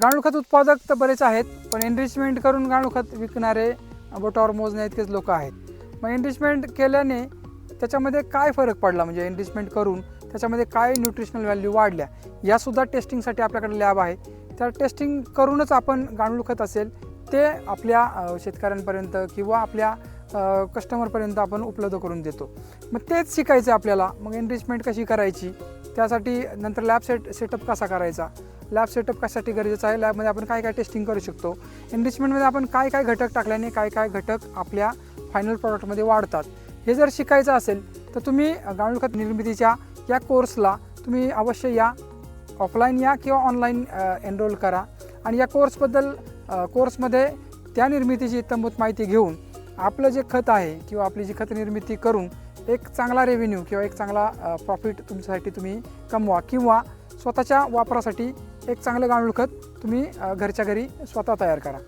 गांडूळ खत उत्पादक तर बरेच आहेत पण एनरिचमेंट करून गांडूळ खत विकणारे बोटावर मोजण्या इतकेच लोक आहेत. मग एनरिचमेंट केल्याने त्याच्यामध्ये काय फरक पडला? म्हणजे एनरिचमेंट करून त्याच्यामध्ये काय न्यूट्रिशनल व्हॅल्यू वाढल्या? यासुद्धा टेस्टिंगसाठी आपल्याकडे लॅब आहे. त्या टेस्टिंग करूनच आपण गांडूळ खत असेल ते आपल्या शेतकऱ्यांपर्यंत किंवा आपल्या कस्टमरपर्यंत आपण उपलब्ध करून देतो. मग तेच शिकायचं आपल्याला. मग एनरिचमेंट कशी करायची? त्यासाठी नंतर लॅब सेट सेटअप कसा करायचा? लॅब सेटअप कशासाठी गरजेचं आहे? लॅबमध्ये आपण काय काय टेस्टिंग करू शकतो? एनरिचमेंटमध्ये आपण काय काय घटक टाकल्याने काय काय घटक आपल्या फायनल प्रॉडक्टमध्ये वाढतात? हे जर शिकायचं असेल तर तुम्ही गांडूळ खत निर्मितीच्या या कोर्सला तुम्ही अवश्य या. ऑफलाईन या किंवा ऑनलाईन एनरोल करा. आणि या कोर्सबद्दल कोर्समध्ये त्या निर्मितीची इत्तमभूत माहिती घेऊन आपलं जे खत आहे किंवा आपली जी खत निर्मिती करून एक चांगला रेव्हेन्यू किंवा एक चांगला प्रॉफिट तुमच्यासाठी तुम्ही कमवा किंवा स्वतःच्या वापरासाठी एक चांगलं गांडूळ खत तुम्ही घरच्या घरी स्वतः तयार करा.